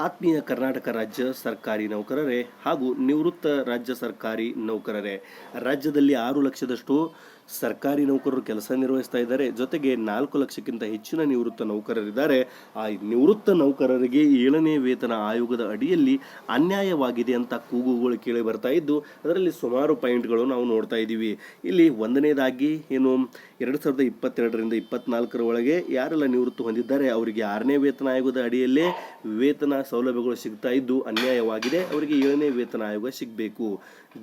ಆತ್ಮೀಯ ಕರ್ನಾಟಕ ರಾಜ್ಯ ಸರ್ಕಾರಿ ನೌಕರರೇ ಹಾಗೂ ನಿವೃತ್ತ ರಾಜ್ಯ ಸರ್ಕಾರಿ ನೌಕರರೇ. ರಾಜ್ಯದಲ್ಲಿ ಆರು ಲಕ್ಷದಷ್ಟು ಸರ್ಕಾರಿ ನೌಕರರು ಕೆಲಸ ನಿರ್ವಹಿಸ್ತಾ ಇದ್ದಾರೆ. ಜೊತೆಗೆ ನಾಲ್ಕು ಲಕ್ಷಕ್ಕಿಂತ ಹೆಚ್ಚಿನ ನಿವೃತ್ತ ನೌಕರರಿದ್ದಾರೆ. ಆ ನಿವೃತ್ತ ನೌಕರರಿಗೆ ಏಳನೇ ವೇತನ ಆಯೋಗದ ಅಡಿಯಲ್ಲಿ ಅನ್ಯಾಯವಾಗಿದೆ ಅಂತ ಕೂಗುಗಳು ಕೇಳಿ ಬರ್ತಾ ಇದ್ದು, ಅದರಲ್ಲಿ ಸುಮಾರು ಪಾಯಿಂಟ್ಗಳು ನಾವು ನೋಡ್ತಾ ಇದ್ದೀವಿ. ಇಲ್ಲಿ ಒಂದನೇದಾಗಿ ಏನು, ಎರಡು ಸಾವಿರದ ಇಪ್ಪತ್ತೆರಡರಿಂದ ಇಪ್ಪತ್ನಾಲ್ಕರ ಒಳಗೆ ಯಾರೆಲ್ಲ ನಿವೃತ್ತಿ ಹೊಂದಿದ್ದಾರೆ, ಅವರಿಗೆ ಆರನೇ ವೇತನ ಆಯೋಗದ ಅಡಿಯಲ್ಲೇ ವೇತನ ಸೌಲಭ್ಯಗಳು ಸಿಗ್ತಾ ಇದ್ದು ಅನ್ಯಾಯವಾಗಿದೆ. ಅವರಿಗೆ ಏಳನೇ ವೇತನ ಆಯೋಗ ಸಿಗಬೇಕು.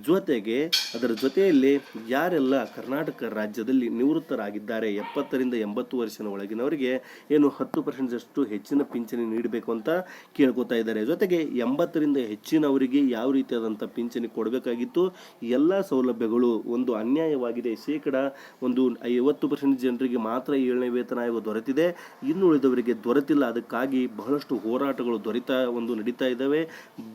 ಜೊತೆಗೆ, ಅದರ ಜೊತೆಯಲ್ಲಿ ಯಾರೆಲ್ಲ ಕರ್ನಾಟಕ ರಾಜ್ಯದಲ್ಲಿ ನಿವೃತ್ತರಾಗಿದ್ದಾರೆ. ಎಪ್ಪತ್ತರಿಂದ ಎಂಬತ್ತು ವರ್ಷದ ಒಳಗಿನವರಿಗೆ ಏನು ಹತ್ತು ಪರ್ಸೆಂಟಷ್ಟು ಹೆಚ್ಚಿನ ಪಿಂಚಣಿ ನೀಡಬೇಕು ಅಂತ ಕೇಳ್ಕೊತಾ ಇದ್ದಾರೆ. ಜೊತೆಗೆ ಎಂಬತ್ತರಿಂದ ಹೆಚ್ಚಿನವರಿಗೆ ಯಾವ ರೀತಿಯಾದಂಥ ಪಿಂಚಣಿ ಕೊಡಬೇಕಾಗಿತ್ತು? ಎಲ್ಲ ಸೌಲಭ್ಯಗಳು ಒಂದು ಅನ್ಯಾಯವಾಗಿದೆ. ಶೇಕಡ ಒಂದು ಐವತ್ತು ಪರ್ಸೆಂಟ್ ಜನರಿಗೆ ಮಾತ್ರ ಏಳನೇ ವೇತನ ಆಯೋಗ ದೊರೆತಿದೆ. ಇನ್ನುಳಿದವರಿಗೆ ದೊರೆತಿಲ್ಲ. ಅದಕ್ಕಾಗಿ ಬಹಳಷ್ಟು ಹೋರಾಟಗಳು ದೊರೆತಾ ಒಂದು ನಡೀತಾ ಇದ್ದಾವೆ.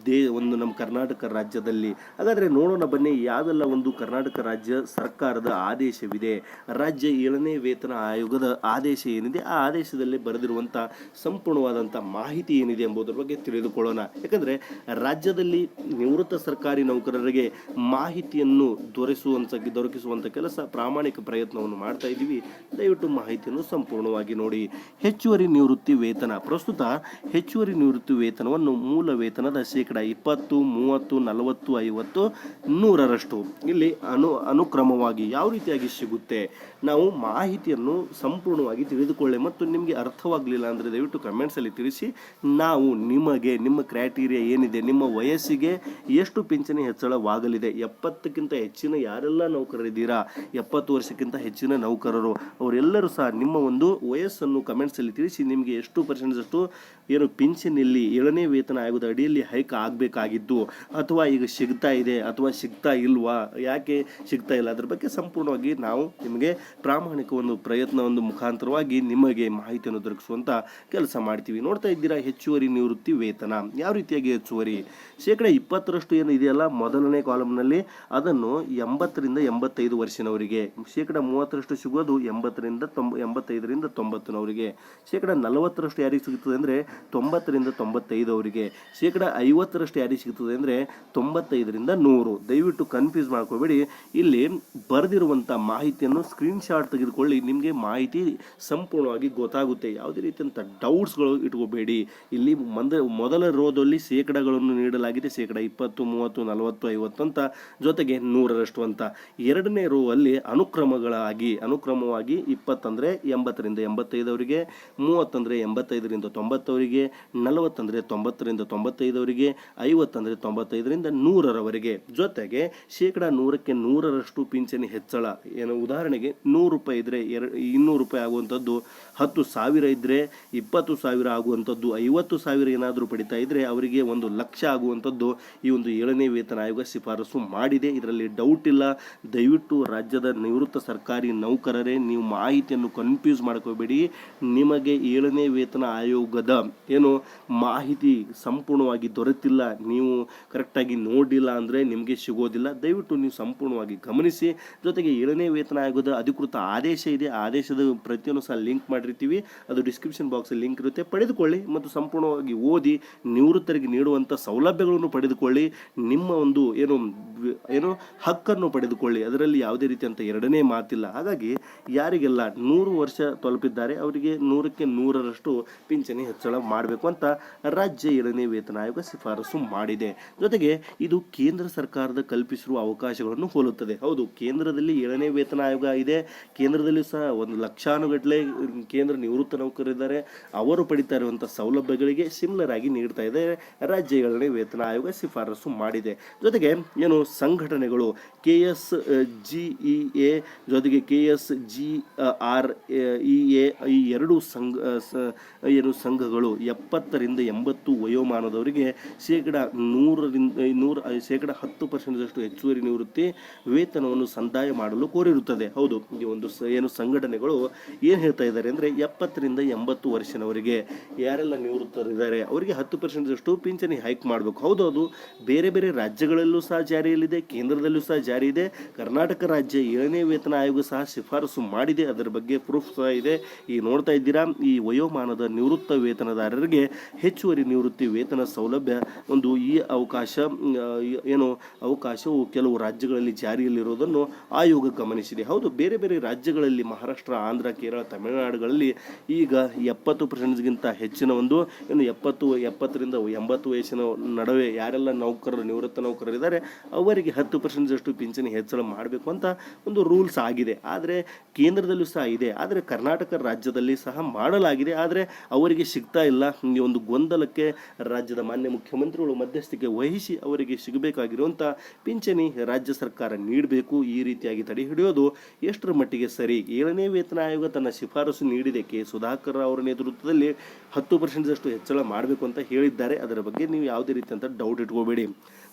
ದೇ, ಒಂದು ನಮ್ಮ ಕರ್ನಾಟಕ ರಾಜ್ಯದಲ್ಲಿ. ಹಾಗಾದರೆ ನೋಡೋಣ ಬನ್ನಿ, ಯಾವೆಲ್ಲ ಒಂದು ಕರ್ನಾಟಕ ರಾಜ್ಯ ಸರ್ಕಾರದ ಆದೇಶವಿದೆ. ರಾಜ್ಯ ಏಳನೇ ವೇತನ ಆಯೋಗದ ಆದೇಶ ಏನಿದೆ, ಆ ಆದೇಶದಲ್ಲಿ ಬರೆದಿರುವಂಥ ಸಂಪೂರ್ಣವಾದಂಥ ಮಾಹಿತಿ ಏನಿದೆ ಎಂಬುದರ ಬಗ್ಗೆ ತಿಳಿದುಕೊಳ್ಳೋಣ. ಯಾಕಂದರೆ ರಾಜ್ಯದಲ್ಲಿ ನಿವೃತ್ತ ಸರ್ಕಾರಿ ನೌಕರರಿಗೆ ಮಾಹಿತಿಯನ್ನು ದೊರೆಸುವಂಥ ದೊರಕಿಸುವಂಥ ಕೆಲಸ, ಪ್ರಾಮಾಣಿಕ ಪ್ರಯತ್ನವನ್ನು ಮಾಡ್ತಾ ಇದ್ದೀವಿ. ದಯವಿಟ್ಟು ಮಾಹಿತಿಯನ್ನು ಸಂಪೂರ್ಣವಾಗಿ ನೋಡಿ. ಹೆಚ್ಚುವರಿ ನಿವೃತ್ತಿ ವೇತನ. ಪ್ರಸ್ತುತ ಹೆಚ್ಚುವರಿ ನಿವೃತ್ತಿ ವೇತನವನ್ನು ಮೂಲ ವೇತನದ ಶೇಕಡ ಇಪ್ಪತ್ತು, ಮೂವತ್ತು, ನಲವತ್ತು, ಐವತ್ತು, ನೂರರಷ್ಟು. ಇಲ್ಲಿ ಅನು, ಅನುಕ್ರಮವಾಗಿ ಯಾವ ರೀತಿಯಾಗಿ ಸಿಗುತ್ತೆ. ನಾವು ಮಾಹಿತಿಯನ್ನು ಸಂಪೂರ್ಣವಾಗಿ ತಿಳಿದುಕೊಳ್ಳಿ ಮತ್ತು ನಿಮಗೆ ಅರ್ಥವಾಗಲಿಲ್ಲ ಅಂದರೆ ದಯವಿಟ್ಟು ಕಮೆಂಟ್ಸಲ್ಲಿ ತಿಳಿಸಿ. ನಾವು ನಿಮಗೆ, ನಿಮ್ಮ ಕ್ರೈಟೀರಿಯಾ ಏನಿದೆ, ನಿಮ್ಮ ವಯಸ್ಸಿಗೆ ಎಷ್ಟು ಪಿಂಚಣಿ ಹೆಚ್ಚಳವಾಗಲಿದೆ, ಎಪ್ಪತ್ತಕ್ಕಿಂತ ಹೆಚ್ಚಿನ ಯಾರೆಲ್ಲ ನೌಕರರಿದ್ದೀರಾ ಎಪ್ಪತ್ತು ವರ್ಷಕ್ಕಿಂತ ಹೆಚ್ಚಿನ ನೌಕರರು, ಅವರೆಲ್ಲರೂ ಸಹ ನಿಮ್ಮ ಒಂದು ವಯಸ್ಸನ್ನು ಕಮೆಂಟ್ಸಲ್ಲಿ ತಿಳಿಸಿ, ನಿಮಗೆ ಎಷ್ಟು ಪರ್ಸೆಂಟಷ್ಟು ಏನು ಪಿಂಚಣಿ ಇಲ್ಲಿ ಏಳನೇ ವೇತನ ಆಯೋಗದ ಅಡಿಯಲ್ಲಿ ಹೈಕ್ ಆಗಬೇಕಾಗಿದ್ದು, ಅಥವಾ ಈಗ ಸಿಗ್ತಾ ಇದೆ, ಅಥವಾ ಸಿಗ್ತಾ ಇಲ್ವಾ, ಯಾಕೆ ಸಿಗ್ತಾ ಇಲ್ಲ, ಅದ್ರ ಬಗ್ಗೆ ಸಂಪೂರ್ಣವಾಗಿ ನಾವು ನಿಮಗೆ ಪ್ರಾಮಾಣಿಕ ಒಂದು ಪ್ರಯತ್ನ ಒಂದು ಮುಖಾಂತರವಾಗಿ ನಿಮಗೆ ಮಾಹಿತಿಯನ್ನು ದೊರಕಿಸುವಂಥ ಕೆಲಸ ಮಾಡ್ತೀವಿ. ನೋಡ್ತಾ ಇದ್ದೀರಾ ಹೆಚ್ಚುವರಿ ನಿವೃತ್ತಿ ವೇತನ. ಯಾವ ರೀತಿಯಾಗಿ ಹೆಚ್ಚುವರಿ? ಶೇಕಡ ಇಪ್ಪತ್ತರಷ್ಟು ಏನು ಇದೆಯಲ್ಲ? ಮೊದಲನೇ ಕಾಲಮ್ನಲ್ಲಿ ಅದನ್ನು ಎಂಬತ್ತರಿಂದ ಎಂಬತ್ತೈದು ವರ್ಷನವರಿಗೆ, ಶೇಕಡ ಮೂವತ್ತರಷ್ಟು ಸಿಗೋದು ಎಂಬತ್ತರಿಂದ ತೊಂಬ ಎಂಬತ್ತೈದರಿಂದ ತೊಂಬತ್ತನವರಿಗೆ, ಶೇಕಡ ನಲವತ್ತರಷ್ಟು ಯಾರಿಗೆ ಸಿಗುತ್ತದೆ ಅಂದರೆ ತೊಂಬತ್ತರಿಂದ ತೊಂಬತ್ತೈದು ಅವರಿಗೆ ಶೇಕಡ ಐವತ್ತರಷ್ಟು ಯಾರಿಗೆ ಸಿಗುತ್ತದೆ ಅಂದರೆ ತೊಂಬತ್ತೈದರಿಂದ ನೂರು. ದಯವಿಟ್ಟು ಕನ್ಫ್ಯೂಸ್ ಮಾಡ್ಕೋಬೇಡಿ. ಇಲ್ಲಿ ಬರೆದಿರುವಂಥ ಮಾಹಿತಿಯನ್ನು ಸ್ಕ್ರೀನ್ಶಾಟ್ ತೆಗೆದುಕೊಳ್ಳಿ. ನಿಮಗೆ ಮಾಹಿತಿ ಸಂಪೂರ್ಣವಾಗಿ ಗೊತ್ತಾಗುತ್ತೆ. ಯಾವುದೇ ರೀತಿಯಂಥ ಡೌಟ್ಸ್ಗಳು ಇಟ್ಕೋಬೇಡಿ. ಇಲ್ಲಿ ಮಂದ, ಮೊದಲ ರೋದಲ್ಲಿ ಶೇಕಡಗಳನ್ನು ನೀಡಲಾಗಿದೆ. ಶೇಕಡ ಇಪ್ಪತ್ತು, ಮೂವತ್ತು, ನಲವತ್ತು, ಐವತ್ತು ಅಂತ. ಜೊತೆಗೆ ನೂರರಷ್ಟು ಅಂತ. ಎರಡನೇ ರೋ ಅಲ್ಲಿ ಅನುಕ್ರಮಗಳಾಗಿ, ಅನುಕ್ರಮವಾಗಿ ಇಪ್ಪತ್ತಂದರೆ ಎಂಬತ್ತರಿಂದ ಎಂಬತ್ತೈದವರಿಗೆ, ಮೂವತ್ತಂದರೆ ಎಂಬತ್ತೈದರಿಂದ ತೊಂಬತ್ತವರಿಗೆ, ನಲವತ್ತಂದರೆ ತೊಂಬತ್ತರಿಂದ ತೊಂಬತ್ತೈದವರಿಗೆ, ಐವತ್ತಂದರೆ ತೊಂಬತ್ತೈದರಿಂದ ನೂರರವರೆಗೆ. ಜೊತೆಗೆ ಶೇಕಡ ನೂರಕ್ಕೆ ನೂರರಷ್ಟು ಪಿಂಚಣಿ ಹೆಚ್ಚಳ. ಏನು ಉದಾಹರಣೆಗೆ ನೂರು ರೂಪಾಯಿ ಇದ್ದರೆ ಎರಡು ಇನ್ನೂರು ರೂಪಾಯಿ ಆಗುವಂಥದ್ದು, ಹತ್ತು ಸಾವಿರ ಇದ್ದರೆ ಇಪ್ಪತ್ತು ಸಾವಿರ ಆಗುವಂಥದ್ದು, ಐವತ್ತು ಸಾವಿರ ಏನಾದರೂ ಪಡಿತಾ ಇದ್ದರೆ ಅವರಿಗೆ ಒಂದು ಲಕ್ಷ ಆಗುವಂಥದ್ದು ಈ ಒಂದು ಏಳನೇ ವೇತನ ಆಯೋಗ ಶಿಫಾರಸು ಮಾಡಿದೆ. ಇದರಲ್ಲಿ ಡೌಟ್ ಇಲ್ಲ. ದಯವಿಟ್ಟು ರಾಜ್ಯದ ನಿವೃತ್ತ ಸರ್ಕಾರಿ ನೌಕರರೇ, ನೀವು ಮಾಹಿತಿಯನ್ನು ಕನ್ಫ್ಯೂಸ್ ಮಾಡ್ಕೋಬೇಡಿ. ನಿಮಗೆ ಏಳನೇ ವೇತನ ಆಯೋಗದ ಏನು ಮಾಹಿತಿ ಸಂಪೂರ್ಣವಾಗಿ ದೊರೆತಿಲ್ಲ, ನೀವು ಕರೆಕ್ಟಾಗಿ ನೋಡಿಲ್ಲ ಅಂದರೆ ನಿಮಗೆ ಸಿಗೋದಿಲ್ಲ. ದಯವಿಟ್ಟು ನೀವು ಸಂಪೂರ್ಣವಾಗಿ ಗಮನಿಸಿ. ಜೊತೆಗೆ ಏಳನೇ ವೇತನ ಆಯೋಗದ ಅಧಿಕೃತ ಆದೇಶ ಇದೆ. ಆದೇಶದ ಪ್ರತಿಯನ್ನು ಸಹ ಲಿಂಕ್ ಮಾಡಿರ್ತೀವಿ. ಅದು ಡಿಸ್ಕ್ರಿಪ್ಷನ್ ಬಾಕ್ಸಲ್ಲಿ ಲಿಂಕ್ ಇರುತ್ತೆ. ಪಡೆದುಕೊಳ್ಳಿ ಮತ್ತು ಸಂಪೂರ್ಣವಾಗಿ ಓದಿ, ನಿವೃತ್ತರಿಗೆ ನೀಡುವಂಥ ಸೌಲಭ್ಯಗಳನ್ನು ಪಡೆದುಕೊಳ್ಳಿ. ನಿಮ್ಮ ಒಂದು ಏನು ಏನು ಹಕ್ಕನ್ನು ಪಡೆದುಕೊಳ್ಳಿ. ಅದರಲ್ಲಿ ಯಾವುದೇ ರೀತಿಯಂಥ ಎರಡನೇ ಮಾತಿಲ್ಲ. ಹಾಗಾಗಿ ಯಾರಿಗೆಲ್ಲ ನೂರು ವರ್ಷ ತಲುಪಿದ್ದಾರೆ, ಅವರಿಗೆ ನೂರಕ್ಕೆ ನೂರರಷ್ಟು ಪಿಂಚಣಿ ಹೆಚ್ಚಳ ಮಾಡಬೇಕು ಅಂತ ರಾಜ್ಯ ಏಳನೇ ವೇತನ ಆಯೋಗ ಶಿಫಾರಸು ಮಾಡಿದೆ. ಜೊತೆಗೆ ಇದು ಕೇಂದ್ರ ಸರ್ಕಾರದ ಕಲ್ಪಿಸಿರುವ ಅವಕಾಶಗಳನ್ನು ಹೋಲುತ್ತದೆ. ಹೌದು, ಕೇಂದ್ರದಲ್ಲಿ ಏಳನೇ ವೇತನ ಆಯೋಗ ಇದೆ. ಕೇಂದ್ರದಲ್ಲಿ ಸಹ ಒಂದು ಲಕ್ಷಾನುಗಟ್ಟಲೆ ಕೇಂದ್ರ ನಿವೃತ್ತ ನೌಕರರಿದ್ದಾರೆ. ಅವರು ಪಡಿತಾ ಇರುವಂಥ ಸೌಲಭ್ಯಗಳಿಗೆ ಸಿಮಿಲರ್ ಆಗಿ ನೀಡ್ತಾ ಇದೆ. ರಾಜ್ಯ ವೇತನ ಆಯೋಗ ಶಿಫಾರಸು ಮಾಡಿದೆ. ಜೊತೆಗೆ ಏನು ಸಂಘಟನೆಗಳು K S G E A ಜೊತೆಗೆ K S G R E A ಈ ಎರಡು ಸಂಘ ಏನು ಸಂಘಗಳು ಎಪ್ಪತ್ತರಿಂದ ಎಂಬತ್ತು ವಯೋಮಾನದವರಿಗೆ ಶೇಕಡ ನೂರರಿಂದ, ನೂರ, ಶೇಕಡ ಹತ್ತು ಪರ್ಸೆಂಟ್ದಷ್ಟು ಹೆಚ್ಚುವರಿ ನಿವೃತ್ತಿ ವೇತನವನ್ನು ಸಂದಾಯ ಮಾಡಲು ಕೋರಿರುತ್ತದೆ. ಹೌದು, ಈ ಒಂದು ಏನು ಸಂಘಟನೆಗಳು ಏನು ಹೇಳ್ತಾ ಇದ್ದಾರೆ ಅಂದರೆ ಎಪ್ಪತ್ತರಿಂದ ಎಂಬತ್ತು ವರ್ಷನವರಿಗೆ ಯಾರೆಲ್ಲ ನಿವೃತ್ತರಿದ್ದಾರೆ, ಅವರಿಗೆ ಹತ್ತು ಪರ್ಸೆಂಟ್ದಷ್ಟು ಪಿಂಚಣಿ ಹೈಕ್ ಮಾಡಬೇಕು. ಹೌದು, ಅದು ಬೇರೆ ಬೇರೆ ರಾಜ್ಯಗಳಲ್ಲೂ ಸಹ ಜಾರಿಯಲ್ಲಿದೆ, ಕೇಂದ್ರದಲ್ಲೂ ಸಹ ಜಾರಿ ಇದೆ ಕರ್ನಾಟಕ ರಾಜ್ಯ ಏಳನೇ ವೇತನ ಆಯೋಗ ಸಹ ಶಿಫಾರಸು ಮಾಡಿದೆ. ಅದರ ಬಗ್ಗೆ ಪ್ರೂಫ್ ಸಹ ಇದೆ. ಈ ನೋಡ್ತಾ ಇದ್ದೀರಾ, ಈ ವಯೋಮಾನದ ನಿವೃತ್ತ ವೇತನದಾರರಿಗೆ ಹೆಚ್ಚುವರಿ ನಿವೃತ್ತಿ ವೇತನ ಸೌಲಭ್ಯ ಒಂದು ಈ ಅವಕಾಶ ಏನು ಅವಕಾಶವು ಕೆಲವು ರಾಜ್ಯಗಳಲ್ಲಿ ಜಾರಿಯಲ್ಲಿರುವುದನ್ನು ಆಯೋಗ ಗಮನಿಸಿದೆ. ಹೌದು, ಬೇರೆ ಬೇರೆ ರಾಜ್ಯಗಳಲ್ಲಿ ಮಹಾರಾಷ್ಟ್ರ, ಆಂಧ್ರ, ಕೇರಳ, ತಮಿಳುನಾಡುಗಳಲ್ಲಿ ಈಗ ಎಪ್ಪತ್ತು ಪರ್ಸೆಂಟ್ಗಿಂತ ಹೆಚ್ಚಿನ ಒಂದು ಏನು ಎಪ್ಪತ್ತು, ಎಪ್ಪತ್ತರಿಂದ ಎಂಬತ್ತು ವಯಸ್ಸಿನ ನಡುವೆ ಯಾರೆಲ್ಲ ನೌಕರರು, ನಿವೃತ್ತ ನೌಕರರಿದ್ದಾರೆ ಅವರಿಗೆ ಹತ್ತು ಪರ್ಸೆಂಟ್ದಷ್ಟು ಪಿಂಚಣಿ ಹೆಚ್ಚಳ ಮಾಡಬೇಕು ಅಂತ ಒಂದು ರೂಲ್ಸ್ ಆಗಿದೆ. ಆದರೆ ಕೇಂದ್ರದಲ್ಲೂ ಸಹ ಇದೆ. ಆದರೆ ಕರ್ನಾಟಕ ರಾಜ್ಯದಲ್ಲಿ ಸಹ ಮಾಡಲಾಗಿದೆ. ಆದರೆ ಅವರಿಗೆ ಸಿಗ್ತಾ ಇಲ್ಲ. ಈ ಒಂದು ಗೊಂದಲಕ್ಕೆ ರಾಜ್ಯದ ಮಾನ್ಯ ಮುಖ್ಯಮಂತ್ರಿಗಳು ಮಧ್ಯಸ್ಥಿಕೆ ವಹಿಸಿ ಅವರಿಗೆ ಸಿಗಬೇಕಾಗಿರುವಂಥ ಪಿಂಚಣಿ ರಾಜ್ಯ ಸರ್ಕಾರ ನೀಡಬೇಕು. ಈ ರೀತಿಯಾಗಿ ತಡೆ ಹಿಡಿಯೋದು ಎಷ್ಟರ ಮಟ್ಟಿಗೆ ಸರಿ? ಏಳನೇ ವೇತನ ಆಯೋಗ ತನ್ನ ಶಿಫಾರಸು ನೀಡಿದೆ. ಕೆ. ಸುಧಾಕರ್ ಅವರ ನೇತೃತ್ವದಲ್ಲಿ ಹತ್ತು ಪರ್ಸೆಂಟ್ದಷ್ಟು ಹೆಚ್ಚಳ ಮಾಡಬೇಕು ಅಂತ ಹೇಳಿದ್ದಾರೆ. ಅದರ ಬಗ್ಗೆ ನೀವು ಯಾವುದೇ ರೀತಿಯಂಥ ಡೌಟ್ ಇಟ್ಕೋಬೇಡಿ.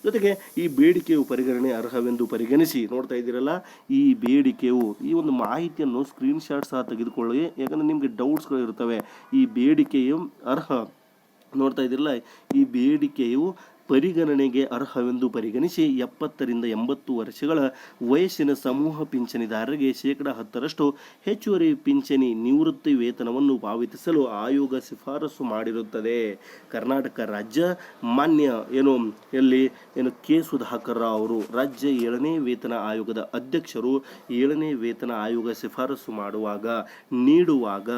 ಜೊತೆಗೆ ಈ ಬೇಡಿಕೆಯು ಪರಿಗಣನೆ ಅರ್ಹವೆಂದು ಪರಿಗಣಿಸಿ ನೋಡ್ತಾ ಇದ್ದೀರಲ್ಲ, ಈ ಬೇಡಿಕೆಯು, ಈ ಒಂದು ಮಾಹಿತಿಯನ್ನು ಸ್ಕ್ರೀನ್ ಶಾಟ್ ಸಹ ತೆಗೆದುಕೊಳ್ಳಿ. ಯಾಕಂದರೆ ನಿಮಗೆ ಡೌಟ್ಸ್ಗಳು ಇರ್ತವೆ. ಈ ಬೇಡಿಕೆಯು ಅರ್ಹ. ನೋಡ್ತಾ ಇದ್ದೀರಲ್ಲ, ಈ ಬೇಡಿಕೆಯು ಪರಿಗಣನೆಗೆ ಅರ್ಹವೆಂದು ಪರಿಗಣಿಸಿ ಎಪ್ಪತ್ತರಿಂದ ಎಂಬತ್ತು ವರ್ಷಗಳ ವಯಸ್ಸಿನ ಸಮೂಹ ಪಿಂಚಣಿದಾರರಿಗೆ ಶೇಕಡ ಹತ್ತರಷ್ಟು ಹೆಚ್ಚುವರಿ ಪಿಂಚಣಿ ನಿವೃತ್ತಿ ವೇತನವನ್ನು ಪಾವತಿಸಲು ಆಯೋಗ ಶಿಫಾರಸು ಮಾಡಿರುತ್ತದೆ. ಕರ್ನಾಟಕ ರಾಜ್ಯ ಮಾನ್ಯ ಏನು ಎಲ್ಲಿ ಏನು ಕೆ ಸುಧಾಕರ್ ರಾವ್ ಅವರು ರಾಜ್ಯ ಏಳನೇ ವೇತನ ಆಯೋಗದ ಅಧ್ಯಕ್ಷರು ಏಳನೇ ವೇತನ ಆಯೋಗ ಶಿಫಾರಸು ಮಾಡುವಾಗ ನೀಡುವಾಗ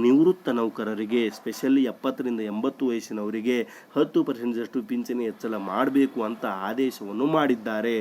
ನಿವೃತ್ತ ನೌಕರರಿಗೆ ಸ್ಪೆಷಲಿ ಎಪ್ಪತ್ತರಿಂದ ಎಂಬತ್ತು ವಯಸ್ಸಿನವರಿಗೆ ಹತ್ತು ಪರ್ಸೆಂಟಷ್ಟು ಪಿಂಚಣಿ ಹೆಚ್ಚಳ ಮಾಡಬೇಕು ಅಂತ ಆದೇಶವನ್ನು ಮಾಡಿದ್ದಾರೆ.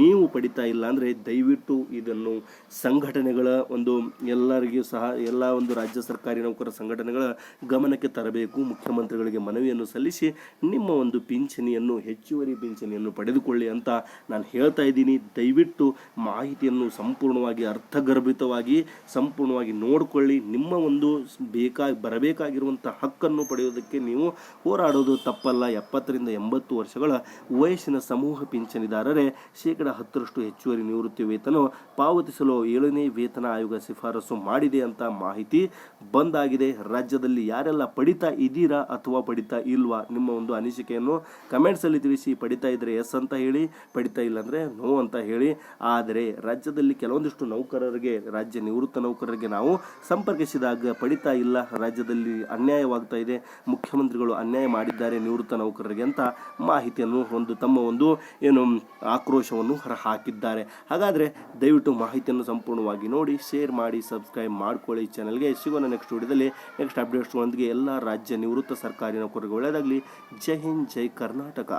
ನೀವು ಪಡಿತಾ ಇಲ್ಲ ಅಂದರೆ ದಯವಿಟ್ಟು ಇದನ್ನು ಸಂಘಟನೆಗಳ ಒಂದು ಎಲ್ಲರಿಗೂ ಸಹ ಎಲ್ಲ ಒಂದು ರಾಜ್ಯ ಸರ್ಕಾರಿ ನೌಕರ ಸಂಘಟನೆಗಳ ಗಮನಕ್ಕೆ ತರಬೇಕು. ಮುಖ್ಯಮಂತ್ರಿಗಳಿಗೆ ಮನವಿಯನ್ನು ಸಲ್ಲಿಸಿ ನಿಮ್ಮ ಒಂದು ಪಿಂಚಣಿಯನ್ನು, ಹೆಚ್ಚುವರಿ ಪಿಂಚಣಿಯನ್ನು ಪಡೆದುಕೊಳ್ಳಿ ಅಂತ ನಾನು ಹೇಳ್ತಾ ಇದ್ದೀನಿ. ದಯವಿಟ್ಟು ಮಾಹಿತಿಯನ್ನು ಸಂಪೂರ್ಣವಾಗಿ ಅರ್ಥಗರ್ಭಿತವಾಗಿ ಸಂಪೂರ್ಣವಾಗಿ ನೋಡಿಕೊಳ್ಳಿ. ನಿಮ್ಮ ಒಂದು ಬೇಕಾಗಿ ಬರಬೇಕಾಗಿರುವಂಥ ಹಕ್ಕನ್ನು ಪಡೆಯೋದಕ್ಕೆ ನೀವು ಹೋರಾಡೋದು ತಪ್ಪಲ್ಲ. ಎಪ್ಪತ್ತರಿಂದ ಎಂಬತ್ತು ವರ್ಷಗಳ ವಯಸ್ಸಿನ ಸಮೂಹ ಪಿಂಚಣಿದಾರರೇ ಶೇಕಡ ಹತ್ತರಷ್ಟು ಹೆಚ್ಚುವರಿ ನಿವೃತ್ತಿ ವೇತನ ಪಾವತಿಸಲು ಏಳನೇ ವೇತನ ಆಯೋಗ ಶಿಫಾರಸು ಮಾಡಿದೆ ಅಂತ ಮಾಹಿತಿ ಬಂದಾಗಿದೆ. ರಾಜ್ಯದಲ್ಲಿ ಯಾರೆಲ್ಲ ಪಡಿತಾ ಇದ್ದೀರಾ ಅಥವಾ ಪಡಿತಾ ಇಲ್ವಾ ನಿಮ್ಮ ಒಂದು ಅನಿಸಿಕೆಯನ್ನು ಕಮೆಂಟ್ಸಲ್ಲಿ ತಿಳಿಸಿ. ಪಡಿತಾ ಇದ್ದರೆ ಎಸ್ ಅಂತ ಹೇಳಿ, ಪಡಿತಾ ಇಲ್ಲ ಅಂದರೆ ನೋ ಅಂತ ಹೇಳಿ. ಆದರೆ ರಾಜ್ಯದಲ್ಲಿ ಕೆಲವೊಂದಿಷ್ಟು ನೌಕರರಿಗೆ, ರಾಜ್ಯ ನಿವೃತ್ತ ನೌಕರರಿಗೆ ನಾವು ಸಂಪರ್ಕಿಸಿದಾಗ ಪಡಿತಾ ಇಲ್ಲ. ರಾಜ್ಯದಲ್ಲಿ ಅನ್ಯಾಯವಾಗ್ತಾ ಇದೆ. ಮುಖ್ಯಮಂತ್ರಿಗಳು ಅನ್ಯಾಯ ಮಾಡಿದ್ದಾರೆ ನಿವೃತ್ತ ನೌಕರರಿಗೆ ಅಂತ ಮಾಹಿತಿಯನ್ನು ಒಂದು ತಮ್ಮ ಒಂದು, ಏನು, ಆಕ್ರೋಶವನ್ನು ಹೊರಹಾಕಿದ್ದಾರೆ. ಹಾಗಾದರೆ ದಯವಿಟ್ಟು ಮಾಹಿತಿಯನ್ನು ಸಂಪೂರ್ಣವಾಗಿ ನೋಡಿ ಶೇರ್ ಮಾಡಿ ಸಬ್ಸ್ಕ್ರೈಬ್ ಮಾಡ್ಕೊಳ್ಳಿ. ಚಾನಲ್ಗೆ ಸಿಗೋಣ ನೆಕ್ಸ್ಟ್ ವಿಡಿಯೋದಲ್ಲಿ ನೆಕ್ಸ್ಟ್ ಅಪ್ಡೇಟ್ಸ್ಗಳೊಂದಿಗೆ ಎಲ್ಲ ರಾಜ್ಯ ನಿವೃತ್ತ ಸರ್ಕಾರಿ ನೌಕರರಿಗೆ ಒಳ್ಳೆಯದಾಗಲಿ. ಜೈ ಹಿಂದ್, ಜೈ ಕರ್ನಾಟಕ.